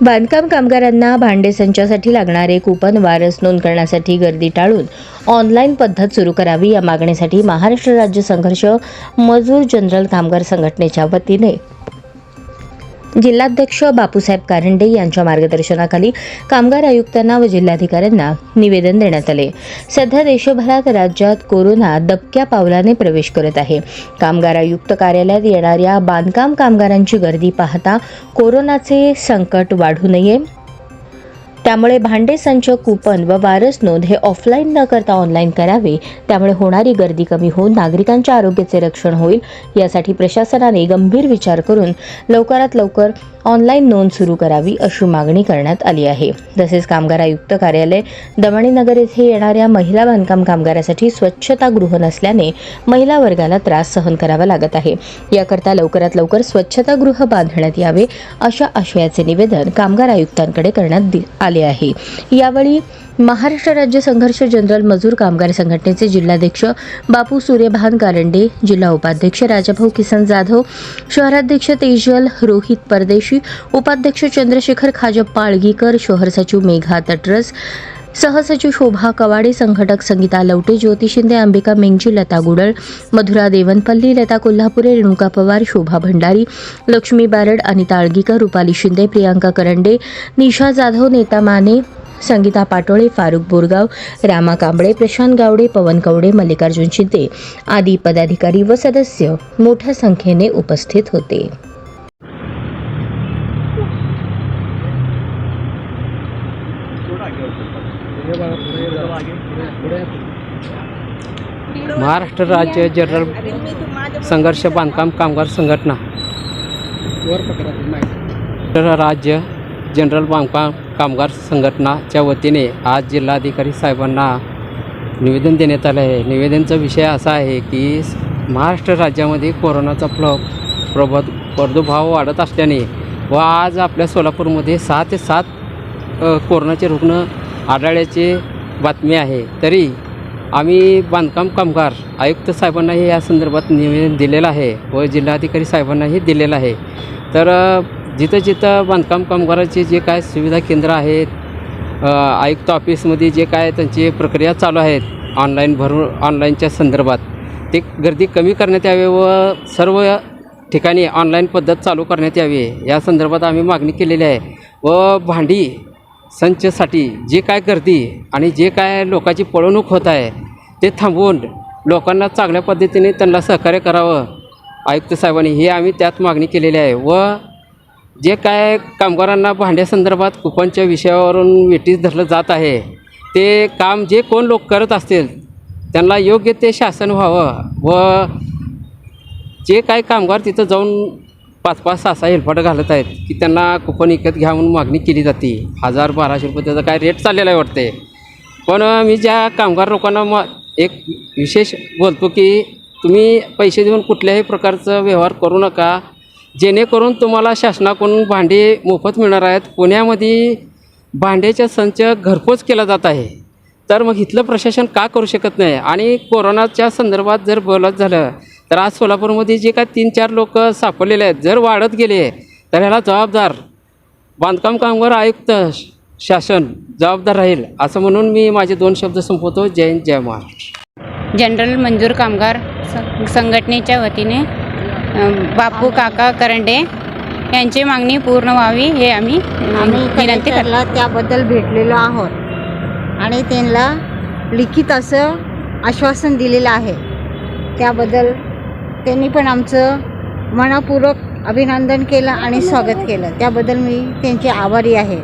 बांधकाम कामगारांना भांडे संचासाठी लागणारे कुपन वारस नोंद करण्यासाठी गर्दी टाळून ऑनलाईन पद्धत सुरू करावी या मागणीसाठी महाराष्ट्र राज्य संघर्ष मजूर जनरल कामगार संघटनेच्या वतीने जिल्हाध्यक्ष बापूसाहेब कारंडे यांच्या मार्गदर्शनाखाली कामगार आयुक्तांना व जिल्हाधिकाऱ्यांना निवेदन देण्यात आले. सध्या देशभरात राज्यात कोरोना दबक्या पावलाने प्रवेश करत आहे. कामगार आयुक्त कार्यालयात येणाऱ्या बांधकाम कामगारांची गर्दी पाहता कोरोनाचे संकट वाढू नये त्यामुळे भांडे संच कुपन व वारस नोंद हे ऑफलाईन न करता ऑनलाईन करावे. त्यामुळे होणारी गर्दी कमी होऊन नागरिकांच्या आरोग्याचे रक्षण होईल यासाठी प्रशासनाने गंभीर विचार करून लवकरात लवकर ऑनलाईन नोंद सुरू करावी अशी मागणी करण्यात आली आहे. तसेच कामगार आयुक्त कार्यालय दमणीनगर येथे येणाऱ्या महिला बांधकाम कामगारासाठी स्वच्छतागृह नसल्याने महिला वर्गाला त्रास सहन करावा लागत आहे. याकरता लवकरात लवकर स्वच्छतागृह बांधण्यात यावे अशा आशयाचे निवेदन कामगार आयुक्तांकडे करण्यात दि- आले आहे. यावेळी महाराष्ट्र राज्य संघर्ष जनरल मजूर कामगार संघटनेचे जिल्हाध्यक्ष बापू सूर्यभान कारंडे जिल्हा उपाध्यक्ष राजाभाऊ किसन जाधव शहराध्यक्ष तेजल रोहित परदेशी उपाध्यक्ष चंद्रशेखर खाजप पाळगीकर शहर सचिव मेघा तटरस सहसचिव शोभा कवाडे संघटक संगीता लवटे ज्योती शिंदे अंबिका मेंगजी लता गुडळ मधुरा देवनपल्ली लता कोल्हापुरे रेणुका पवार शोभा भंडारी लक्ष्मी बारड अनिता अळगीकर रुपाली शिंदे प्रियांका करंडे निशा जाधव नेता माने संगीता पाटोळे फारुख बोरगाव रामा कांबळे प्रशांत गावडे पवन कवडे मल्लिकार्जुन शिंदे आदी पदाधिकारी व सदस्य मोठ्या संख्येने उपस्थित होते. महाराष्ट्र राज्य जनरल संघर्ष बांधकाम कामगार संघटना. महाराष्ट्र राज्य जनरल बांधकाम कामगार संघटनाच्या वतीने आज जिल्हाधिकारी साहेबांना निवेदन देण्यात आलं आहे. निवेदनचा विषय असा आहे की महाराष्ट्र राज्यामध्ये कोरोनाचा प्र प्रभ प्रादुर्भाव वाढत असल्याने व आज आपल्या सोलापूरमध्ये सहा ते सात कोरोनाचे रुग्ण आढळल्याचे बातमी आहे. तरी आम्ही बांधकाम कामगार आयुक्त साहेबांनाही या संदर्भात निवेदन दिलेलं आहे व जिल्हाधिकारी साहेबांनाही दिलेलं आहे. तर जिथं जिथं बांधकाम कामगाराचे जे काय सुविधा केंद्र आहेत आयुक्त ऑफिसमध्ये जे काय त्यांची प्रक्रिया चालू आहेत ऑनलाईन भरून ऑनलाईनच्या संदर्भात ते गर्दी कमी करण्यात यावे व सर्व ठिकाणी ऑनलाईन पद्धत चालू करण्यात यावी या संदर्भात आम्ही मागणी केलेली आहे. व भांडी संचसाठी जे काय गर्दी आणि जे काय लोकांची पळवणूक होत आहे ते थांबवून लोकांना चांगल्या पद्धतीने त्यांना सहकार्य करावं. आयुक्त साहेबांनी हे आम्ही त्यात मागणी केलेली आहे व जे काय कामगारांना भांड्यासंदर्भात कुपनच्या विषयावरून वेटीस धरलं जात आहे ते काम जे कोण लोक करत असतील त्यांना योग्य ते शासन व्हावं व जे काय कामगार तिथं जाऊन पाच पाच सहा सहा हेलपाटं घालत आहेत की त्यांना कुपन विकत घ्या म्हणून मागणी केली जाते. हजार बाराशे रुपये त्याचा काय रेट चाललेला आहे वाटते पण मी ज्या कामगार लोकांना मग एक विशेष बोलतो की तुम्ही पैसे देऊन कुठल्याही प्रकारचं व्यवहार करू नका. जेणेकरून तुम्हाला शासनाकडून भांडे मोफत मिळणार आहेत. पुण्यामध्ये भांड्याचा संच घरपोच केला जात आहे. तर मग इथलं प्रशासन का करू शकत नाही? आणि कोरोनाच्या संदर्भात जर बोलत झालं तर आज सोलापूरमध्ये जे काय तीन चार लोक सापडलेले आहेत जर वाढत गेले तर ह्याला जबाबदार बांधकाम कामगार आयुक्त श- शासन जबाबदार राहील असं म्हणून मी माझे दोन शब्द संपवतो. जय हिंद जय महाराष्ट्र. जनरल मंजूर कामगार स- संघटनेच्या वतीने बापू काका करंडे यांची मागणी पूर्ण व्हावी हे आम्ही विनंती कलेक्टरला त्याबद्दल भेटलेलो आहोत आणि त्यांना लिखित असं आश्वासन दिलेलं आहे. त्याबद्दल त्यांनी पण आमचं मनापूर्वक अभिनंदन केलं आणि स्वागत केलं. त्याबद्दल मी त्यांची आभारी आहे.